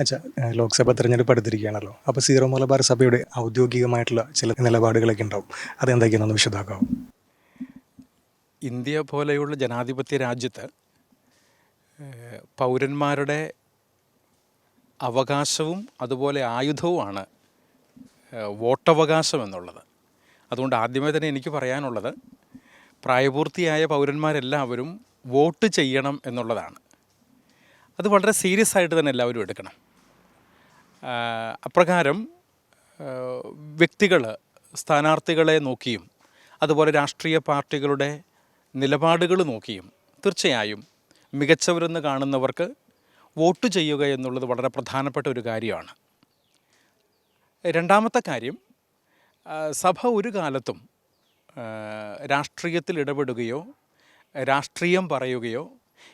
അച്ഛാ ലോക്സഭ തെരഞ്ഞെടുപ്പ് അടുത്തിരിക്കുകയാണല്ലോ. അപ്പോൾ സീറോ മലബാർ സഭയുടെ ഔദ്യോഗികമായിട്ടുള്ള ചില നിലപാടുകളൊക്കെ ഉണ്ടാവും. അതെന്തൊക്കെയാണെന്ന് വിശദമാക്കാം ഇന്ത്യ പോലെയുള്ള ജനാധിപത്യ രാജ്യത്ത് പൗരന്മാരുടെ അവകാശവും അതുപോലെ ആയുധവുമാണ് വോട്ടവകാശം എന്നുള്ളത്. അതുകൊണ്ട് ആദ്യമേ തന്നെ എനിക്ക് പറയാനുള്ളത് പ്രായപൂർത്തിയായ പൗരന്മാരെല്ലാവരും വോട്ട് ചെയ്യണം എന്നുള്ളതാണ്. അത് വളരെ സീരിയസ് ആയിട്ട് തന്നെ എല്ലാവരും എടുക്കണം. അപ്രകാരം വ്യക്തികൾ സ്ഥാനാർത്ഥികളെ നോക്കിയും അതുപോലെ രാഷ്ട്രീയ പാർട്ടികളുടെ നിലപാടുകൾ നോക്കിയും തീർച്ചയായും മികച്ചവരെന്ന് കാണുന്നവർക്ക് വോട്ട് ചെയ്യുക എന്നുള്ളത് വളരെ പ്രധാനപ്പെട്ട ഒരു കാര്യമാണ്. രണ്ടാമത്തെ കാര്യം സഭ ഒരു കാലത്തും രാഷ്ട്രീയത്തിൽ ഇടപെടുകയോ രാഷ്ട്രീയം പറയുകയോ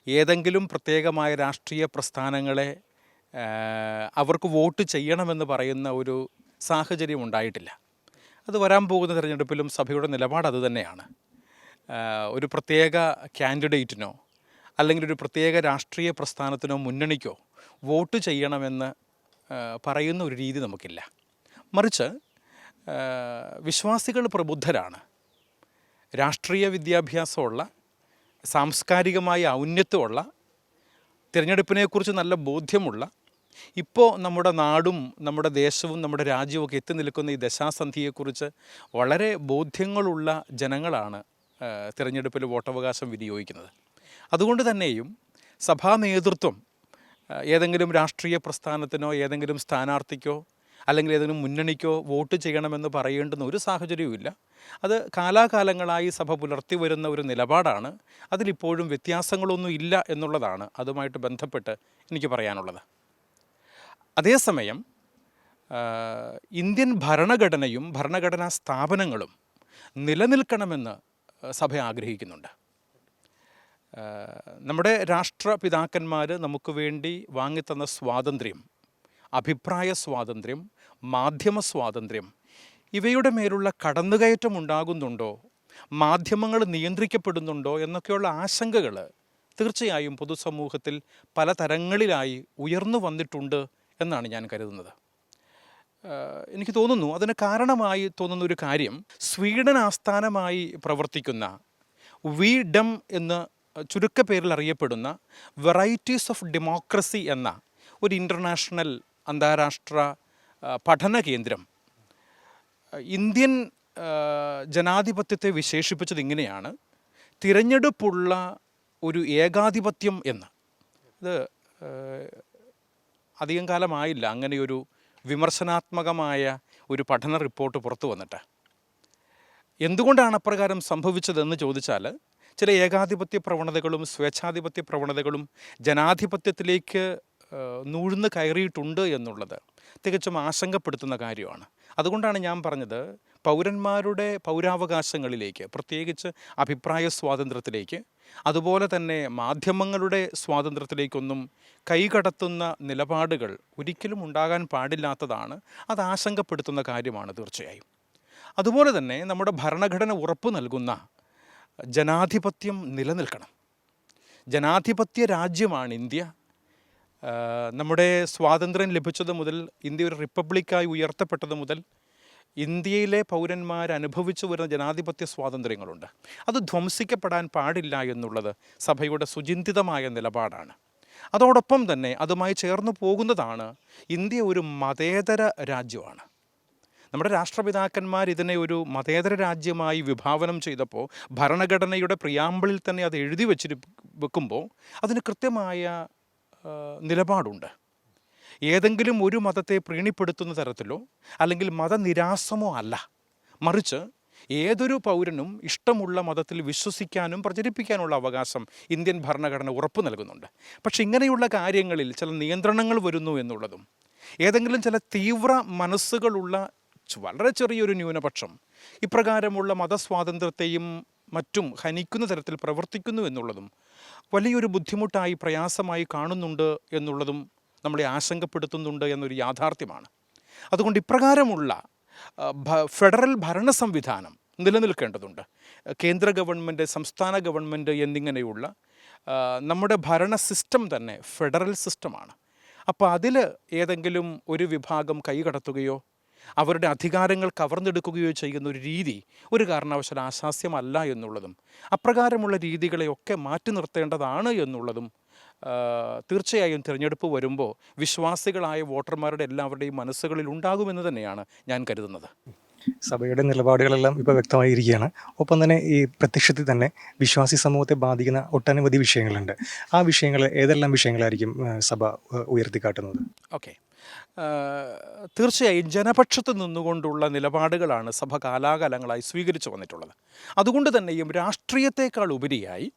ഏതെങ്കിലും പ്രത്യേകമായ രാഷ്ട്രീയ പ്രസ്ഥാനങ്ങളെ അവർക്ക് വോട്ട് ചെയ്യണമെന്ന് പറയുന്ന ഒരു സാഹചര്യം ഉണ്ടായിട്ടില്ല. അത് വരാൻ പോകുന്ന തിരഞ്ഞെടുപ്പിലും സഭയുടെ നിലപാട് അത് തന്നെയാണ്. ഒരു പ്രത്യേക കാൻഡിഡേറ്റിനോ അല്ലെങ്കിൽ ഒരു പ്രത്യേക രാഷ്ട്രീയ പ്രസ്ഥാനത്തിനോ മുന്നണിക്കോ വോട്ട് ചെയ്യണമെന്ന് പറയുന്ന ഒരു രീതി നമുക്കില്ല. മറിച്ച് വിശ്വാസികൾ പ്രബുദ്ധരാണ്. രാഷ്ട്രീയ വിദ്യാഭ്യാസമുള്ള സാംസ്കാരികമായ ഔന്നത്യമുള്ള തിരഞ്ഞെടുപ്പിനെക്കുറിച്ച് നല്ല ബോധ്യമുള്ള ഇപ്പോൾ നമ്മുടെ നാടും നമ്മുടെ ദേശവും നമ്മുടെ രാജ്യവും ഒക്കെ എത്തി നിൽക്കുന്ന ഈ ദശാസന്ധിയെക്കുറിച്ച് വളരെ ബോധ്യങ്ങളുള്ള ജനങ്ങളാണ് തിരഞ്ഞെടുപ്പിൽ വോട്ടവകാശം വിനിയോഗിക്കുന്നത്. അതുകൊണ്ട് തന്നെയും സഭാ നേതൃത്വം ഏതെങ്കിലും രാഷ്ട്രീയ പ്രസ്ഥാനത്തിനോ ഏതെങ്കിലും സ്ഥാനാർത്ഥിക്കോ അല്ലെങ്കിൽ ഏതെങ്കിലും മുന്നണിക്കോ വോട്ട് ചെയ്യണമെന്ന് പറയേണ്ടുന്ന ഒരു സാഹചര്യവുമില്ല അത് കാലാകാലങ്ങളായി സഭ പുലർത്തി വരുന്ന ഒരു നിലപാടാണ്. അതിലിപ്പോഴും വ്യത്യാസങ്ങളൊന്നും ഇല്ല എന്നുള്ളതാണ് അതുമായിട്ട് ബന്ധപ്പെട്ട് എനിക്ക് പറയാനുള്ളത്. അതേസമയം ഇന്ത്യൻ ഭരണഘടനയും ഭരണഘടനാ സ്ഥാപനങ്ങളും നിലനിൽക്കണമെന്ന് സഭ ആഗ്രഹിക്കുന്നുണ്ട്. നമ്മുടെ രാഷ്ട്രപിതാക്കന്മാർ നമുക്ക് വേണ്ടി വാങ്ങിത്തന്ന സ്വാതന്ത്ര്യം അഭിപ്രായ സ്വാതന്ത്ര്യം മാധ്യമ സ്വാതന്ത്ര്യം ഇവയുടെ മേലുള്ള കടന്നുകയറ്റം ഉണ്ടാകുന്നുണ്ടോ മാധ്യമങ്ങൾ നിയന്ത്രിക്കപ്പെടുന്നുണ്ടോ എന്നൊക്കെയുള്ള ആശങ്കകൾ തീർച്ചയായും പൊതുസമൂഹത്തിൽ പല തരങ്ങളിലായി ഉയർന്നു വന്നിട്ടുണ്ട് എന്നാണ് ഞാൻ കരുതുന്നത്. എനിക്ക് തോന്നുന്നു അതിന് കാരണമായി തോന്നുന്ന ഒരു കാര്യം സ്വീഡൻ ആസ്ഥാനമായി പ്രവർത്തിക്കുന്ന വി ഡം എന്ന് ചുരുക്കപ്പേരിൽ അറിയപ്പെടുന്ന വെറൈറ്റീസ് ഓഫ് ഡെമോക്രസി എന്ന ഒരു ഇന്റർനാഷണൽ അന്താരാഷ്ട്ര പഠന കേന്ദ്രം ഇന്ത്യൻ ജനാധിപത്യത്തെ വിശേഷിപ്പിച്ചത് ഇങ്ങനെയാണ്. തിരഞ്ഞെടുപ്പുള്ള ഒരു ഏകാധിപത്യം എന്ന്. ഇത് അധികം കാലമായില്ല. അങ്ങനെയൊരു വിമർശനാത്മകമായ ഒരു പഠന റിപ്പോർട്ട് പുറത്തു വന്നിട്ട്. എന്തുകൊണ്ടാണ് അപ്രകാരം സംഭവിച്ചതെന്ന് ചോദിച്ചാൽ ചില ഏകാധിപത്യ പ്രവണതകളും സ്വേച്ഛാധിപത്യ പ്രവണതകളും ജനാധിപത്യത്തിലേക്ക് നൂഴ്ന്ന് കയറിയിട്ടുണ്ട് എന്നുള്ളത് തികച്ചും ആശങ്കപ്പെടുത്തുന്ന കാര്യമാണ്. അതുകൊണ്ടാണ് ഞാൻ പറഞ്ഞത് പൗരന്മാരുടെ പൗരാവകാശങ്ങളിലേക്ക് പ്രത്യേകിച്ച് അഭിപ്രായ സ്വാതന്ത്ര്യത്തിലേക്ക് അതുപോലെ തന്നെ മാധ്യമങ്ങളുടെ സ്വാതന്ത്ര്യത്തിലേക്കൊന്നും കൈകടത്തുന്ന നിലപാടുകൾ ഒരിക്കലും ഉണ്ടാകാൻ പാടില്ലാത്തതാണ്. അത് ആശങ്കപ്പെടുത്തുന്ന കാര്യമാണ് തീർച്ചയായും. അതുപോലെ തന്നെ നമ്മുടെ ഭരണഘടന ഉറപ്പ് നൽകുന്ന ജനാധിപത്യം നിലനിൽക്കണം. ജനാധിപത്യ രാജ്യമാണ് ഇന്ത്യ. നമ്മുടെ സ്വാതന്ത്ര്യം ലഭിച്ചത് മുതൽ ഇന്ത്യ ഒരു റിപ്പബ്ലിക്കായി ഉയർത്തപ്പെട്ടത് മുതൽ ഇന്ത്യയിലെ പൗരന്മാർ അനുഭവിച്ചു വരുന്ന ജനാധിപത്യ സ്വാതന്ത്ര്യങ്ങളുണ്ട്. അത് ധ്വംസിക്കപ്പെടാൻ പാടില്ല എന്നുള്ളത് സഭയുടെ സുചിന്തിതമായ നിലപാടാണ്. അതോടൊപ്പം തന്നെ അതുമായി ചേർന്ന് പോകുന്നതാണ് ഇന്ത്യ ഒരു മതേതര രാജ്യമാണ്. നമ്മുടെ രാഷ്ട്രപിതാക്കന്മാർ ഇതിനെ ഒരു മതേതര രാജ്യമായി വിഭാവനം ചെയ്തപ്പോൾ ഭരണഘടനയുടെ പ്രിയാമ്പിളിൽ തന്നെ അത് എഴുതി വെച്ചിരി വെക്കുമ്പോൾ അതിന് കൃത്യമായ നിലപാടുണ്ട്. ഏതെങ്കിലും ഒരു മതത്തെ പ്രീണിപ്പെടുത്തുന്ന തരത്തിലോ അല്ലെങ്കിൽ മതനിരാസമോ അല്ല. മറിച്ച് ഏതൊരു പൗരനും ഇഷ്ടമുള്ള മതത്തിൽ വിശ്വസിക്കാനും പ്രചരിപ്പിക്കാനുള്ള അവകാശം ഇന്ത്യൻ ഭരണഘടന ഉറപ്പ് നൽകുന്നുണ്ട്. പക്ഷെ ഇങ്ങനെയുള്ള കാര്യങ്ങളിൽ ചില നിയന്ത്രണങ്ങൾ വരുന്നു എന്നുള്ളതും ഏതെങ്കിലും ചില തീവ്ര മനസ്സുകളുള്ള വളരെ ചെറിയൊരു ന്യൂനപക്ഷം ഇപ്രകാരമുള്ള മതസ്വാതന്ത്ര്യത്തെയും മറ്റും ഹനിക്കുന്ന തരത്തിൽ പ്രവർത്തിക്കുന്നു എന്നുള്ളതും വലിയൊരു ബുദ്ധിമുട്ടായി പ്രയാസമായി കാണുന്നുണ്ട് എന്നുള്ളതും നമ്മളെ ആശങ്കപ്പെടുത്തുന്നുണ്ട് എന്നൊരു യാഥാർത്ഥ്യമാണ്. അതുകൊണ്ട് ഇപ്രകാരമുള്ള ഫെഡറൽ ഭരണ സംവിധാനം നിലനിൽക്കേണ്ടതുണ്ട്. കേന്ദ്ര ഗവൺമെന്റ് സംസ്ഥാന ഗവൺമെന്റ് എന്നിങ്ങനെയുള്ള നമ്മുടെ ഭരണ സിസ്റ്റം തന്നെ ഫെഡറൽ സിസ്റ്റമാണ്. അപ്പോൾ അതിൽ ഏതെങ്കിലും ഒരു വിഭാഗം കൈകടത്തുകയോ അവരുടെ അധികാരങ്ങൾ കവർന്നെടുക്കുകയോ ചെയ്യുന്ന ഒരു രീതി ഒരു കാരണവശാൽ ആശാസ്യമല്ല എന്നുള്ളതും അപ്രകാരമുള്ള രീതികളെയൊക്കെ മാറ്റി നിർത്തേണ്ടതാണ് എന്നുള്ളതും തീർച്ചയായും തിരഞ്ഞെടുപ്പ് വരുമ്പോൾ വിശ്വാസികളായ വോട്ടർമാരുടെ എല്ലാവരുടെയും മനസ്സുകളിൽ ഉണ്ടാകുമെന്ന് തന്നെയാണ് ഞാൻ കരുതുന്നത്. സഭയുടെ നിലപാടുകളെല്ലാം ഇപ്പോൾ വ്യക്തമായിരിക്കുകയാണ്. ഒപ്പം തന്നെ ഈ പ്രത്യക്ഷത്തിൽ തന്നെ വിശ്വാസി സമൂഹത്തെ ബാധിക്കുന്ന ഒട്ടനവധി വിഷയങ്ങളുണ്ട്. ആ വിഷയങ്ങൾ ഏതെല്ലാം വിഷയങ്ങളായിരിക്കും സഭ ഉയർത്തിക്കാട്ടുന്നത്? ഓക്കെ. തീർച്ചയായും ജനപക്ഷത്ത് നിന്നുകൊണ്ടുള്ള നിലപാടുകളാണ് സഭ കാലാകാലങ്ങളായി സ്വീകരിച്ചു വന്നിട്ടുള്ളത്. അതുകൊണ്ട് തന്നെയും രാഷ്ട്രീയത്തെക്കാൾ ഉപരിയായി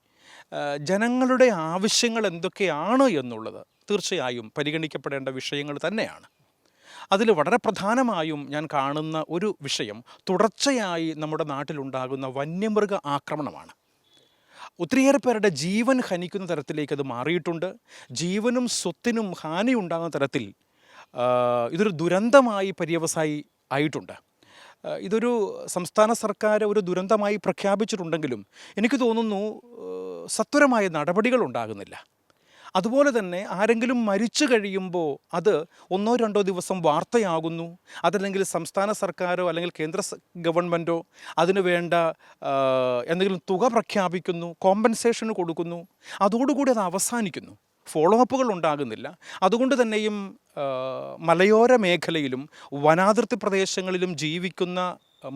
ജനങ്ങളുടെ ആവശ്യങ്ങൾ എന്തൊക്കെയാണ് എന്നുള്ളത് തീർച്ചയായും പരിഗണിക്കപ്പെടേണ്ട വിഷയങ്ങൾ തന്നെയാണ്. അതിൽ വളരെ പ്രധാനമായും ഞാൻ കാണുന്ന ഒരു വിഷയം തുടർച്ചയായി നമ്മുടെ നാട്ടിലുണ്ടാകുന്ന വന്യമൃഗ ആക്രമണമാണ്. ഒത്തിരിയേറെ പേരുടെ ജീവൻ ഹനിക്കുന്ന തരത്തിലേക്ക് അത് മാറിയിട്ടുണ്ട്. ജീവനും സ്വത്തിനും ഹാനി ഉണ്ടാകുന്ന തരത്തിൽ ഇതൊരു ദുരന്തമായി പര്യവസായി ആയിട്ടുണ്ട്. ഇതൊരു സംസ്ഥാന സർക്കാർ ഒരു ദുരന്തമായി പ്രഖ്യാപിച്ചിട്ടുണ്ടെങ്കിലും എനിക്ക് തോന്നുന്നു സത്വരമായ നടപടികൾ ഉണ്ടാകുന്നില്ല. അതുപോലെ തന്നെ ആരെങ്കിലും മരിച്ചു കഴിയുമ്പോൾ അത് ഒന്നോ രണ്ടോ ദിവസം വാർത്തയാകുന്നു. അതല്ലെങ്കിൽ സംസ്ഥാന സർക്കാരോ അല്ലെങ്കിൽ കേന്ദ്ര ഗവൺമെന്റോ അതിനു വേണ്ട എന്തെങ്കിലും തുക പ്രഖ്യാപിക്കുന്നു കോമ്പൻസേഷന് കൊടുക്കുന്നു. അതോടുകൂടി അത് അവസാനിക്കുന്നു. ഫോളോ അപ്പുകൾ ഉണ്ടാകുന്നില്ല. അതുകൊണ്ട് തന്നെയും മലയോര മേഖലയിലും വനാതിർത്തി പ്രദേശങ്ങളിലും ജീവിക്കുന്ന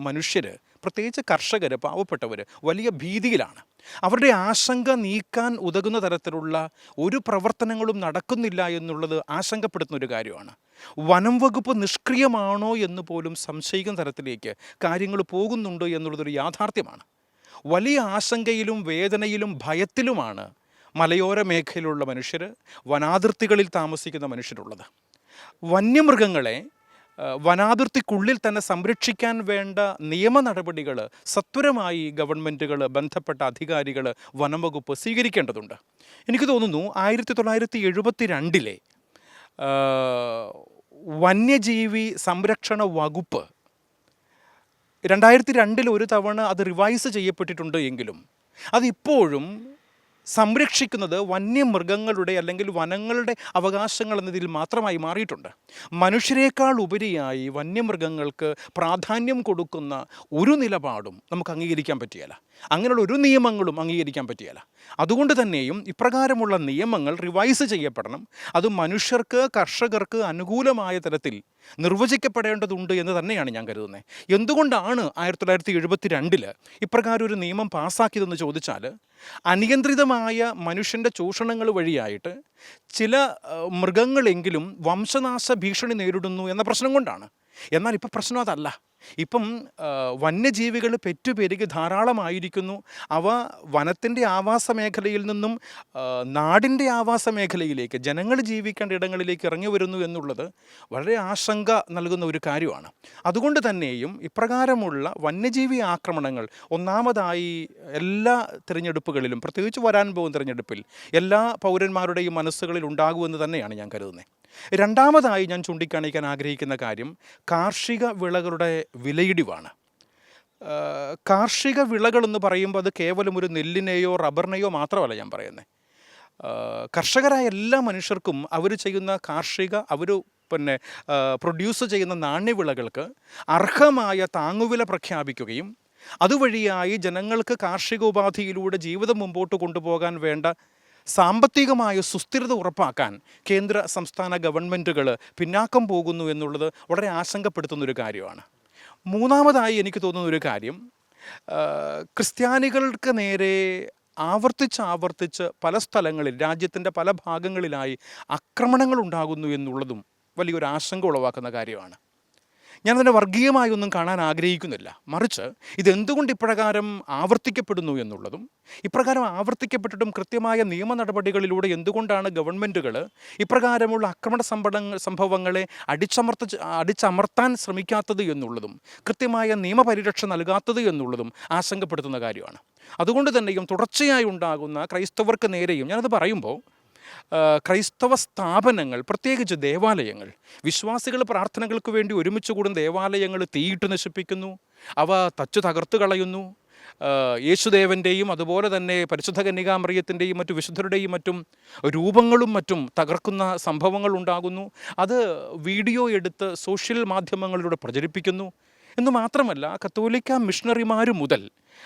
മനുഷ്യർ പ്രത്യേകിച്ച് കർഷകർ പാവപ്പെട്ടവർ വലിയ ഭീതിയിലാണ്. അവരുടെ ആശങ്ക നീക്കാൻ ഉതകുന്ന തരത്തിലുള്ള ഒരു പ്രവർത്തനങ്ങളും നടക്കുന്നില്ല എന്നുള്ളത് ആശങ്കപ്പെടുത്തുന്ന ഒരു കാര്യമാണ്. വനം വകുപ്പ് നിഷ്ക്രിയമാണോ എന്ന് പോലും സംശയിക്കുന്ന തരത്തിലേക്ക് കാര്യങ്ങൾ പോകുന്നുണ്ട് എന്നുള്ളതൊരു യാഥാർത്ഥ്യമാണ്. വലിയ ആശങ്കയിലും വേദനയിലും ഭയത്തിലുമാണ് മലയോര മേഖലയിലുള്ള മനുഷ്യർ വനാതിർത്തികളിൽ താമസിക്കുന്ന മനുഷ്യരുള്ളത്. വന്യമൃഗങ്ങളെ വനാതിർത്തിക്കുള്ളിൽ തന്നെ സംരക്ഷിക്കാൻ വേണ്ട നിയമ നടപടികൾ സത്വരമായി ഗവൺമെന്റുകൾ ബന്ധപ്പെട്ട അധികാരികൾ വനംവകുപ്പ് സ്വീകരിക്കേണ്ടതുണ്ട്. എനിക്ക് തോന്നുന്നു ആയിരത്തി തൊള്ളായിരത്തി എഴുപത്തി രണ്ടിലെ വന്യജീവി സംരക്ഷണ വകുപ്പ് രണ്ടായിരത്തി രണ്ടിൽ ഒരു തവണ അത് റിവൈസ് ചെയ്യപ്പെട്ടിട്ടുണ്ട് എങ്കിലും അതിപ്പോഴും സംരക്ഷിക്കുന്നത് വന്യമൃഗങ്ങളുടെ അല്ലെങ്കിൽ വനങ്ങളുടെ അവകാശങ്ങൾ എന്നതിൽ മാത്രമായി മാറിയിട്ടുണ്ട്. മനുഷ്യരെക്കാൾ ഉപരിയായി വന്യമൃഗങ്ങൾക്ക് പ്രാധാന്യം കൊടുക്കുന്ന ഒരു നിലപാടും നമുക്ക് അംഗീകരിക്കാൻ പറ്റിയല്ല. അങ്ങനെയുള്ള ഒരു നിയമങ്ങളും അംഗീകരിക്കാൻ പറ്റിയല്ല. അതുകൊണ്ട് തന്നെയും ഇപ്രകാരമുള്ള നിയമങ്ങൾ റിവൈസ് ചെയ്യപ്പെടണം. അത് മനുഷ്യർക്ക് കർഷകർക്ക് അനുകൂലമായ തരത്തിൽ നിർവചിക്കപ്പെടേണ്ടതുണ്ട് എന്ന് തന്നെയാണ് ഞാൻ കരുതുന്നത്. എന്തുകൊണ്ടാണ് ആയിരത്തി തൊള്ളായിരത്തി എഴുപത്തി രണ്ടിൽ ഇപ്രകാരം ഒരു നിയമം പാസ്സാക്കിയതെന്ന് ചോദിച്ചാൽ അനിയന്ത്രിതമായ മനുഷ്യന്റെ ചൂഷണങ്ങൾ വഴിയായിട്ട് ചില മൃഗങ്ങളെങ്കിലും വംശനാശ ഭീഷണി നേരിടുന്നു എന്ന പ്രശ്നം കൊണ്ടാണ്. എന്നാൽ ഇപ്പോൾ പ്രശ്നം അതല്ല. ഇപ്പം വന്യജീവികൾ പെറ്റുപെരുകി ധാരാളമായിരിക്കുന്നു. അവ വനത്തിന്റെ ആവാസ മേഖലയിൽ നിന്നും നാടിന്റെ ആവാസ മേഖലയിലേക്ക് ജനങ്ങൾ ജീവിക്കേണ്ട ഇടങ്ങളിലേക്ക് ഇറങ്ങി വരുന്നു എന്നുള്ളത് വളരെ ആശങ്ക നൽകുന്ന ഒരു കാര്യമാണ്. അതുകൊണ്ട് തന്നെയും ഇപ്രകാരമുള്ള വന്യജീവി ആക്രമണങ്ങൾ ഒന്നാമതായി എല്ലാ തിരഞ്ഞെടുപ്പുകളിലും പ്രത്യേകിച്ച് വരാൻ പോകുന്ന തിരഞ്ഞെടുപ്പിൽ എല്ലാ പൗരന്മാരുടെയും മനസ്സുകളിൽ ഉണ്ടാകുമെന്ന് തന്നെയാണ് ഞാൻ കരുതുന്നത് രണ്ടാമതായി ഞാൻ ചൂണ്ടിക്കാണിക്കാൻ ആഗ്രഹിക്കുന്ന കാര്യം കാർഷിക വിളകളുടെ വിലയിടിവാണ്. കാർഷിക വിളകളെന്ന് പറയുമ്പോൾ അത് കേവലം ഒരു നെല്ലിനെയോ റബ്ബറിനെയോ മാത്രമല്ല ഞാൻ പറയുന്നത് കർഷകരായ എല്ലാ മനുഷ്യർക്കും അവർ ചെയ്യുന്ന കാർഷിക അവർ പിന്നെ പ്രൊഡ്യൂസ് ചെയ്യുന്ന നാണ്യവിളകൾക്ക് അർഹമായ താങ്ങുവില പ്രഖ്യാപിക്കുകയും അതുവഴിയായി ജനങ്ങൾക്ക് കാർഷിക ഉപാധിയിലൂടെ ജീവിതം മുമ്പോട്ട് കൊണ്ടുപോകാൻ വേണ്ട സാമ്പത്തികമായ സുസ്ഥിരത ഉറപ്പാക്കാൻ കേന്ദ്ര സംസ്ഥാന ഗവൺമെന്റുകൾ പിന്നാക്കം പോകുന്നു എന്നുള്ളത് വളരെ ആശങ്കപ്പെടുത്തുന്ന ഒരു കാര്യമാണ്. മൂന്നാമതായി എനിക്ക് തോന്നുന്ന ഒരു കാര്യം ക്രിസ്ത്യാനികൾക്ക് നേരെ ആവർത്തിച്ച് ആവർത്തിച്ച് പല സ്ഥലങ്ങളിൽ രാജ്യത്തിന്റെ പല ഭാഗങ്ങളിലായി ആക്രമണങ്ങൾ ഉണ്ടാകുന്നു എന്നുള്ളതും വലിയൊരു ആശങ്ക ഉളവാക്കുന്ന കാര്യമാണ്. ഞാനതിനെ വർഗീയമായി ഒന്നും കാണാൻ ആഗ്രഹിക്കുന്നില്ല. മറിച്ച് ഇതെന്തുകൊണ്ട് ഇപ്രകാരം ആവർത്തിക്കപ്പെടുന്നു എന്നുള്ളതും ഇപ്രകാരം ആവർത്തിക്കപ്പെട്ടിട്ടും കൃത്യമായ നിയമ നടപടികളിലൂടെ എന്തുകൊണ്ടാണ് ഗവൺമെന്റുകൾ ഇപ്രകാരമുള്ള ആക്രമണ സംഭവങ്ങൾ സംഭവങ്ങളെ അടിച്ചമർത്ത അടിച്ചമർത്താൻ ശ്രമിക്കാത്തത് എന്നുള്ളതും കൃത്യമായ നിയമപരിരക്ഷ നൽകാത്തത് എന്നുള്ളതും ആശങ്കപ്പെടുത്തുന്ന കാര്യമാണ്. അതുകൊണ്ട് തന്നെയും തുടർച്ചയായി ഉണ്ടാകുന്ന ക്രൈസ്തവർക്ക് നേരെയും ഞാനത് പറയുമ്പോൾ ക്രൈസ്തവ സ്ഥാപനങ്ങൾ പ്രത്യേകിച്ച് ദേവാലയങ്ങൾ വിശ്വാസികൾ പ്രാർത്ഥനകൾക്ക് വേണ്ടി ഒരുമിച്ച് കൂടുന്ന ദേവാലയങ്ങൾ തീയിട്ട് നശിപ്പിക്കുന്നു അവ തച്ചു തകർത്ത് കളയുന്നു. യേശുദേവന്റെയും അതുപോലെ തന്നെ പരിശുദ്ധ കന്യകാമറിയത്തിന്റെയും മറ്റു വിശുദ്ധരുടെയും മറ്റും രൂപങ്ങളും മറ്റും തകർക്കുന്ന സംഭവങ്ങൾ ഉണ്ടാകുന്നു. അത് വീഡിയോ എടുത്ത് സോഷ്യൽ മാധ്യമങ്ങളിലൂടെ പ്രചരിപ്പിക്കുന്നു. എന്ന് മാത്രമല്ല കത്തോലിക്ക മിഷണറിമാർ മുതൽ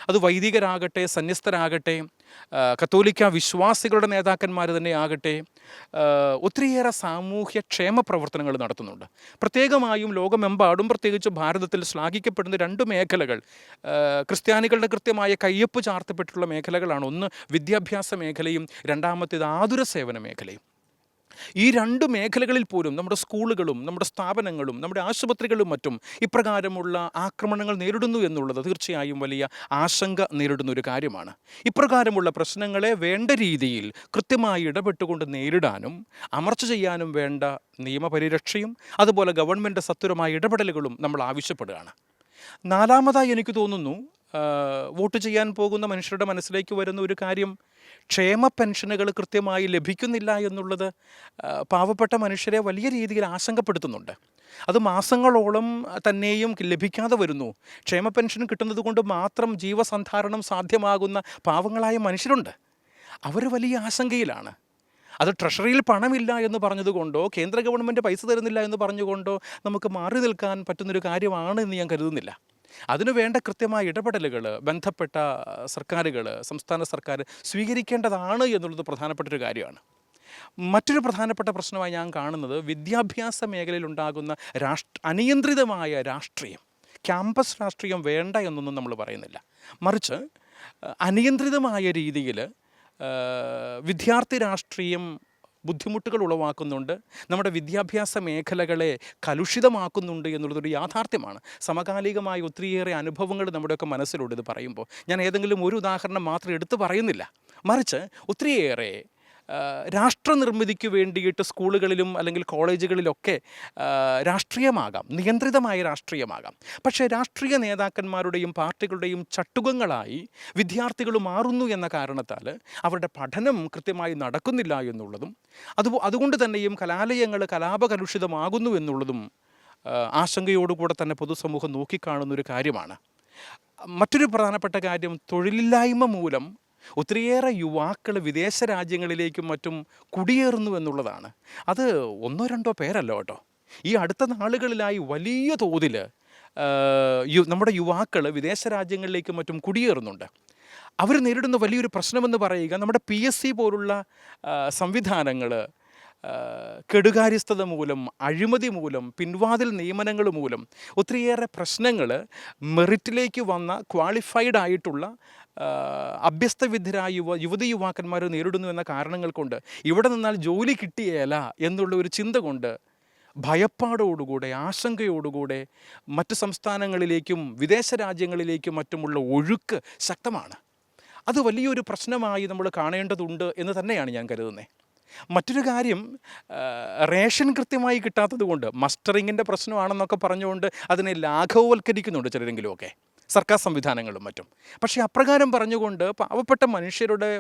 അത് വൈദികരാകട്ടെ സന്യസ്തരാകട്ടെ കത്തോലിക്ക വിശ്വാസികളുടെ നേതാക്കന്മാർ തന്നെ ആകട്ടെ ഒത്തിരിയേറെ സാമൂഹ്യ ക്ഷേമ പ്രവർത്തനങ്ങൾ നടത്തുന്നുണ്ട്. പ്രത്യേകമായും ലോകമെമ്പാടും പ്രത്യേകിച്ച് ഭാരതത്തിൽ ശ്ലാഘിക്കപ്പെടുന്ന രണ്ട് മേഖലകൾ ക്രിസ്ത്യാനികളുടെ കൃത്യമായ കയ്യൊപ്പ് ചാർത്തപ്പെട്ടിട്ടുള്ള മേഖലകളാണ്. ഒന്ന് വിദ്യാഭ്യാസ മേഖലയും രണ്ടാമത്തേത് ആതുര സേവന മേഖലയും. ഈ രണ്ട് മേഖലകളിൽ പോലും നമ്മുടെ സ്കൂളുകളും നമ്മുടെ സ്ഥാപനങ്ങളും നമ്മുടെ ആശുപത്രികളും മറ്റും ഇപ്രകാരമുള്ള ആക്രമണങ്ങൾ നേരിടുന്നു എന്നുള്ളത് തീർച്ചയായും വലിയ ആശങ്ക നേരിടുന്ന ഒരു കാര്യമാണ്. ഇപ്രകാരമുള്ള പ്രശ്നങ്ങളെ വേണ്ട രീതിയിൽ കൃത്യമായി ഇടപെട്ടുകൊണ്ട് നേരിടാനും അമർച്ച ചെയ്യാനും വേണ്ട നിയമപരിരക്ഷയും അതുപോലെ ഗവൺമെന്റ് സത്വരമായ ഇടപെടലുകളും നമ്മൾ ആവശ്യപ്പെടുകയാണ്. നാലാമതായി എനിക്ക് തോന്നുന്നു വോട്ട് ചെയ്യാൻ പോകുന്ന മനുഷ്യരുടെ മനസ്സിലേക്ക് വരുന്ന ഒരു കാര്യം ക്ഷേമ പെൻഷനുകൾ കൃത്യമായി ലഭിക്കുന്നില്ല എന്നുള്ളത് പാവപ്പെട്ട മനുഷ്യരെ വലിയ രീതിയിൽ ആശങ്കപ്പെടുത്തുന്നുണ്ട്. അത് മാസങ്ങളോളം തന്നെയും ലഭിക്കാതെ വരുന്നു. ക്ഷേമ പെൻഷൻ കിട്ടുന്നത് കൊണ്ട് മാത്രം ജീവസന്ധാരണം സാധ്യമാകുന്ന പാവങ്ങളായ മനുഷ്യരുണ്ട്. അവർ വലിയ ആശങ്കയിലാണ്. അത് ട്രഷറിയിൽ പണമില്ല എന്ന് പറഞ്ഞതുകൊണ്ടോ കേന്ദ്ര ഗവൺമെന്റ് പൈസ തരുന്നില്ല എന്ന് പറഞ്ഞുകൊണ്ടോ നമുക്ക് മാറി നിൽക്കാൻ പറ്റുന്നൊരു കാര്യമാണ് എന്ന് ഞാൻ കരുതുന്നില്ല. അതിനു വേണ്ട കൃത്യമായ ഇടപെടലുകൾ ബന്ധപ്പെട്ട സർക്കാരുകൾ സംസ്ഥാന സർക്കാർ സ്വീകരിക്കേണ്ടതാണ് എന്നുള്ളത് പ്രധാനപ്പെട്ടൊരു കാര്യമാണ്. മറ്റൊരു പ്രധാനപ്പെട്ട പ്രശ്നമായി ഞാൻ കാണുന്നത് വിദ്യാഭ്യാസ മേഖലയിൽ ഉണ്ടാകുന്ന രാഷ്ട്ര അനിയന്ത്രിതമായ രാഷ്ട്രീയം. ക്യാമ്പസ് രാഷ്ട്രീയം വേണ്ട എന്നൊന്നും നമ്മൾ പറയുന്നില്ല. മറിച്ച് അനിയന്ത്രിതമായ രീതിയിൽ വിദ്യാർത്ഥി രാഷ്ട്രീയം ബുദ്ധിമുട്ടുകൾ ഉളവാക്കുന്നുണ്ട്. നമ്മുടെ വിദ്യാഭ്യാസ മേഖലകളെ കലുഷിതമാക്കുന്നുണ്ട് എന്നുള്ളതൊരു യാഥാർത്ഥ്യമാണ്. സമകാലികമായ ഒത്തിരിയേറെ അനുഭവങ്ങൾ നമ്മുടെയൊക്കെ മനസ്സിലുണ്ട് ഇത് പറയുമ്പോൾ. ഞാൻ ഏതെങ്കിലും ഒരു ഉദാഹരണം മാത്രം എടുത്തു പറയുന്നില്ല. മറിച്ച് ഒത്തിരിയേറെ രാഷ്ട്രനിർമ്മിതിക്ക് വേണ്ടിയിട്ട് സ്കൂളുകളിലും അല്ലെങ്കിൽ കോളേജുകളിലൊക്കെ രാഷ്ട്രീയമാകാം നിയന്ത്രിതമായ രാഷ്ട്രീയമാകാം. പക്ഷേ രാഷ്ട്രീയ നേതാക്കന്മാരുടെയും പാർട്ടികളുടെയും ചട്ടുകങ്ങളായി വിദ്യാർത്ഥികൾ മാറുന്നു എന്ന കാരണത്താൽ അവരുടെ പഠനം കൃത്യമായി നടക്കുന്നില്ല എന്നുള്ളതും അത് അതുകൊണ്ട് തന്നെയും കലാലയങ്ങൾ കലാപകലുഷിതമാകുന്നു എന്നുള്ളതും ആശങ്കയോടുകൂടെ തന്നെ പൊതുസമൂഹം നോക്കിക്കാണുന്നൊരു കാര്യമാണ്. മറ്റൊരു പ്രധാനപ്പെട്ട കാര്യം തൊഴിലില്ലായ്മ മൂലം ഒത്തിരിയേറെ യുവാക്കൾ വിദേശ രാജ്യങ്ങളിലേക്കും മറ്റും കുടിയേറുന്നു എന്നുള്ളതാണ്. അത് ഒന്നോ രണ്ടോ പേരല്ല കേട്ടോ. ഈ അടുത്ത നാളുകളിലായി വലിയ തോതിൽ നമ്മുടെ യുവാക്കൾ വിദേശ രാജ്യങ്ങളിലേക്കും മറ്റും കുടിയേറുന്നുണ്ട്. അവർ നേരിടുന്ന വലിയൊരു പ്രശ്നമെന്ന് പറയുക നമ്മുടെ പി എസ് സി പോലുള്ള സംവിധാനങ്ങൾ കെടുകാര്യസ്ഥത മൂലം അഴിമതി മൂലം പിൻവാതിൽ നിയമനങ്ങൾ മൂലം ഒത്തിരിയേറെ പ്രശ്നങ്ങൾ മെറിറ്റിലേക്ക് വന്ന ക്വാളിഫൈഡ് ആയിട്ടുള്ള അഭ്യസ്തവിദ്ധരായ യുവ യുവതി യുവാക്കന്മാർ നേരിടുന്നു എന്ന കാരണങ്ങൾ കൊണ്ട് ഇവിടെ നിന്നാൽ ജോലി കിട്ടിയേല എന്നുള്ള ഒരു ചിന്ത കൊണ്ട് ഭയപ്പാടോടുകൂടെ ആശങ്കയോടുകൂടെ മറ്റ് സംസ്ഥാനങ്ങളിലേക്കും വിദേശ രാജ്യങ്ങളിലേക്കും മറ്റുമുള്ള ഒഴുക്ക് ശക്തമാണ്. അത് വലിയൊരു പ്രശ്നമായി നമ്മൾ കാണേണ്ടതുണ്ട് എന്ന് തന്നെയാണ് ഞാൻ കരുതുന്നത് മറ്റൊരു കാര്യം റേഷൻ കൃത്യമായി കിട്ടാത്തത് കൊണ്ട് മസ്റ്ററിങ്ങിന്റെ പ്രശ്നമാണെന്നൊക്കെ പറഞ്ഞുകൊണ്ട് അതിനെ ലാഘവവൽക്കരിക്കുന്നുണ്ട് ചിലരെങ്കിലുമൊക്കെ. സർക്കാർ സംവിധാനങ്ങളും മറ്റും. പക്ഷേ അപ്രകാരം പറഞ്ഞുകൊണ്ട് പാവപ്പെട്ട മനുഷ്യരുടെ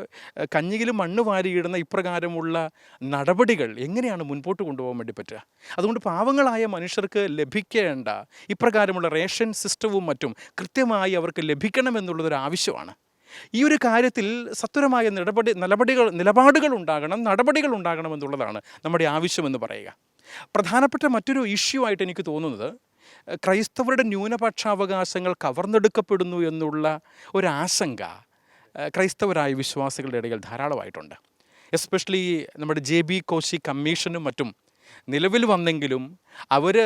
കഞ്ഞിയിൽ മണ്ണ് വാരിയിടുന്ന ഇപ്രകാരമുള്ള നടപടികൾ എങ്ങനെയാണ് മുൻപോട്ട് കൊണ്ടുപോകാൻ വേണ്ടി പറ്റുക? അതുകൊണ്ട് പാവങ്ങളായ മനുഷ്യർക്ക് ലഭിക്കേണ്ട ഇപ്രകാരമുള്ള റേഷൻ സിസ്റ്റവും മറ്റും കൃത്യമായി അവർക്ക് ലഭിക്കണമെന്നുള്ളതൊരു ആവശ്യമാണ് ഈ ഒരു കാര്യത്തിൽ സത്വരമായ നടപടി നിലപടികൾ നിലപാടുകൾ ഉണ്ടാകണം നടപടികൾ ഉണ്ടാകണം എന്നുള്ളതാണ് നമ്മുടെ ആവശ്യമെന്ന് പറയുക. പ്രധാനപ്പെട്ട മറ്റൊരു ഇഷ്യൂ ആയിട്ട് എനിക്ക് തോന്നുന്നത് ക്രൈസ്തവരുടെ ന്യൂനപക്ഷാവകാശങ്ങൾ കവർന്നെടുക്കപ്പെടുന്നു എന്നുള്ള ഒരു ആശങ്ക ക്രൈസ്തവരായ വിശ്വാസികളുടെ ഇടയിൽ ധാരാളമായിട്ടുണ്ട്. എസ്പെഷ്യലി നമ്മുടെ ജെ ബി കോശി കമ്മീഷനും മറ്റും നിലവിൽ വന്നെങ്കിലും അവർ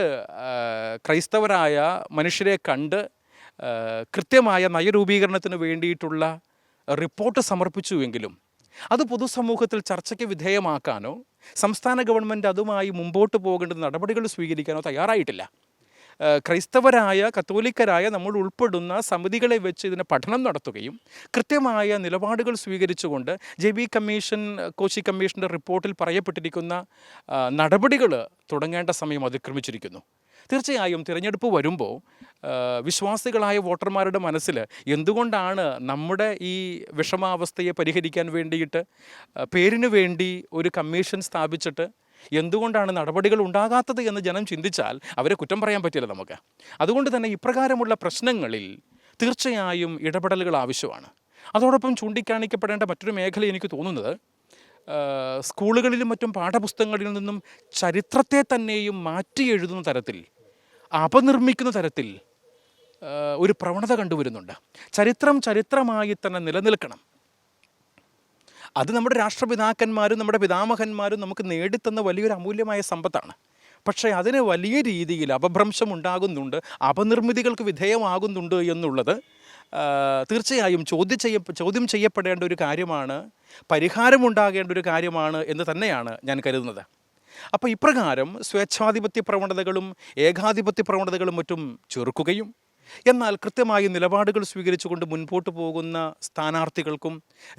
ക്രൈസ്തവരായ മനുഷ്യരെ കണ്ട് കൃത്യമായ നയരൂപീകരണത്തിന് വേണ്ടിയിട്ടുള്ള റിപ്പോർട്ട് സമർപ്പിച്ചുവെങ്കിലും അത് പൊതുസമൂഹത്തിൽ ചർച്ചയ്ക്ക് വിധേയമാക്കാനോ സംസ്ഥാന ഗവൺമെന്റ് അതുമായി മുമ്പോട്ട് പോകേണ്ട നടപടികൾ സ്വീകരിക്കാനോ തയ്യാറായിട്ടില്ല. ക്രൈസ്തവരായ കത്തോലിക്കരായ നമ്മൾ ഉൾപ്പെടുന്ന സമിതികളെ വെച്ച് ഇതിന് പഠനം നടത്തുകയും കൃത്യമായ നിലപാടുകൾ സ്വീകരിച്ചുകൊണ്ട് ജെ ബി കമ്മീഷൻ കോശി കമ്മീഷന്റെ റിപ്പോർട്ടിൽ പറയപ്പെട്ടിരിക്കുന്ന നടപടികൾ തുടങ്ങേണ്ട സമയം അതിക്രമിച്ചിരിക്കുന്നു. തീർച്ചയായും തിരഞ്ഞെടുപ്പ് വരുമ്പോൾ വിശ്വാസികളായ വോട്ടർമാരുടെ മനസ്സിൽ എന്തുകൊണ്ടാണ് നമ്മുടെ ഈ വിഷമാവസ്ഥയെ പരിഹരിക്കാൻ വേണ്ടിയിട്ട് പേരിന് വേണ്ടി ഒരു കമ്മീഷൻ സ്ഥാപിച്ചിട്ട് എന്തുകൊണ്ടാണ് നടപടികൾ ഉണ്ടാകാത്തത് എന്ന് ജനം ചിന്തിച്ചാൽ അവരെ കുറ്റം പറയാൻ പറ്റില്ല നമുക്ക്. അതുകൊണ്ട് തന്നെ ഇപ്രകാരമുള്ള പ്രശ്നങ്ങളിൽ തീർച്ചയായും ഇടപെടലുകൾ ആവശ്യമാണ്. അതോടൊപ്പം ചൂണ്ടിക്കാണിക്കപ്പെടേണ്ട മറ്റൊരു മേഖല എനിക്ക് തോന്നുന്നത് സ്കൂളുകളിലും മറ്റും പാഠപുസ്തകങ്ങളിൽ നിന്നും ചരിത്രത്തെ തന്നെയും മാറ്റി എഴുതുന്ന തരത്തിൽ അപനിർമ്മിക്കുന്ന തരത്തിൽ ഒരു പ്രവണത കണ്ടുവരുന്നുണ്ട്. ചരിത്രം ചരിത്രമായി തന്നെ നിലനിൽക്കണം. അത് നമ്മുടെ രാഷ്ട്രപിതാക്കന്മാരും നമ്മുടെ പിതാമഹന്മാരും നമുക്ക് നേടിത്തന്ന വലിയൊരു അമൂല്യമായ സമ്പത്താണ്. പക്ഷേ അതിന് വലിയ രീതിയിൽ അപഭ്രംശം ഉണ്ടാകുന്നുണ്ട് അപനിർമ്മിതികൾക്ക് വിധേയമാകുന്നുണ്ട് എന്നുള്ളത് തീർച്ചയായും ചോദ്യം ചെയ്യ ചോദ്യം ചെയ്യപ്പെടേണ്ട ഒരു കാര്യമാണ് പരിഹാരമുണ്ടാകേണ്ട ഒരു കാര്യമാണ് എന്ന് തന്നെയാണ് ഞാൻ കരുതുന്നത്. അപ്പോൾ ഇപ്രകാരം സ്വേച്ഛാധിപത്യ പ്രവണതകളും ഏകാധിപത്യ പ്രവണതകളും മറ്റും ചെറുക്കുകയും എന്നാൽ കൃത്യമായ നിലപാടുകൾ സ്വീകരിച്ചുകൊണ്ട് മുൻപോട്ട് പോകുന്ന സ്ഥാനാർത്ഥികൾക്കും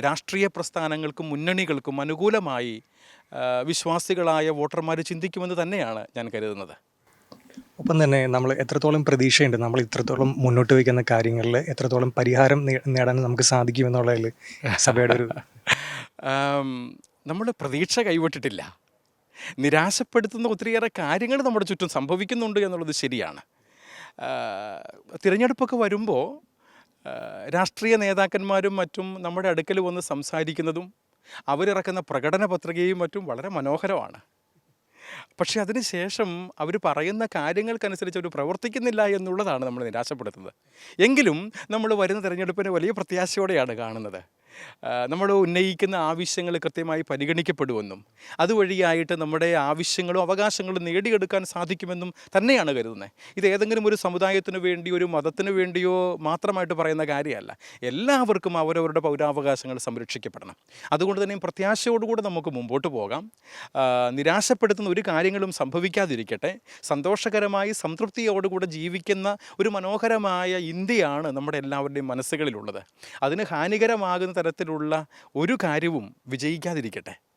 രാഷ്ട്രീയ പ്രസ്ഥാനങ്ങൾക്കും മുന്നണികൾക്കും അനുകൂലമായി വിശ്വാസികളായ വോട്ടർമാർ ചിന്തിക്കുമെന്ന് തന്നെയാണ് ഞാൻ കരുതുന്നത്. ഒപ്പം തന്നെ നമ്മൾ എത്രത്തോളം പ്രതീക്ഷയുണ്ട് നമ്മൾ ഇത്രത്തോളം മുന്നോട്ട് വയ്ക്കുന്ന കാര്യങ്ങളിൽ എത്രത്തോളം പരിഹാരം നേടാൻ നമുക്ക് സാധിക്കുമെന്നുള്ളതിൽ സഭയുടെ ഒരു നമ്മൾ പ്രതീക്ഷ കൈവിട്ടിട്ടില്ല. നിരാശപ്പെടുത്തുന്ന ഒത്തിരിയേറെ കാര്യങ്ങൾ നമ്മുടെ ചുറ്റും സംഭവിക്കുന്നുണ്ട് എന്നുള്ളത് ശരിയാണ്. തിരഞ്ഞെടുപ്പൊക്കെ വരുമ്പോൾ രാഷ്ട്രീയ നേതാക്കന്മാരും മറ്റും നമ്മുടെ അടുക്കൽ വന്ന് സംസാരിക്കുന്നതും അവരിറക്കുന്ന പ്രകടന പത്രികയും മറ്റും വളരെ മനോഹരമാണ്. പക്ഷേ അതിന് ശേഷം അവർ പറയുന്ന കാര്യങ്ങൾക്കനുസരിച്ച് അവർ പ്രവർത്തിക്കുന്നില്ല എന്നുള്ളതാണ് നമ്മൾ നിരാശപ്പെടുത്തുന്നത്. എങ്കിലും നമ്മൾ വരുന്ന തിരഞ്ഞെടുപ്പിനെ വലിയ പ്രത്യാശയോടെയാണ് കാണുന്നത്. നമ്മൾ ഉന്നയിക്കുന്ന ആവശ്യങ്ങൾ കൃത്യമായി പരിഗണിക്കപ്പെടുമെന്നും അതുവഴിയായിട്ട് നമ്മുടെ ആവശ്യങ്ങളും അവകാശങ്ങളും നേടിയെടുക്കാൻ സാധിക്കുമെന്നും തന്നെയാണ് കരുതുന്നത്. ഇത് ഏതെങ്കിലും ഒരു സമുദായത്തിന് വേണ്ടി ഒരു മതത്തിന് വേണ്ടിയോ മാത്രമായിട്ട് പറയുന്ന കാര്യമല്ല. എല്ലാവർക്കും അവരവരുടെ പൗരാവകാശങ്ങൾ സംരക്ഷിക്കപ്പെടണം. അതുകൊണ്ട് തന്നെ പ്രത്യാശയോടുകൂടെ നമുക്ക് മുമ്പോട്ട് പോകാം. നിരാശപ്പെടുത്തുന്ന ഒരു കാര്യങ്ങളും സംഭവിക്കാതിരിക്കട്ടെ. സന്തോഷകരമായി സംതൃപ്തിയോടുകൂടെ ജീവിക്കുന്ന ഒരു മനോഹരമായ ഇന്ത്യയാണ് നമ്മുടെ എല്ലാവരുടെയും മനസ്സുകളിലുള്ളത്. അതിന് ഹാനികരമാകുന്ന തരത്തിലുള്ള ഒരു കാര്യവും വിജയിക്കാതിരിക്കട്ടെ.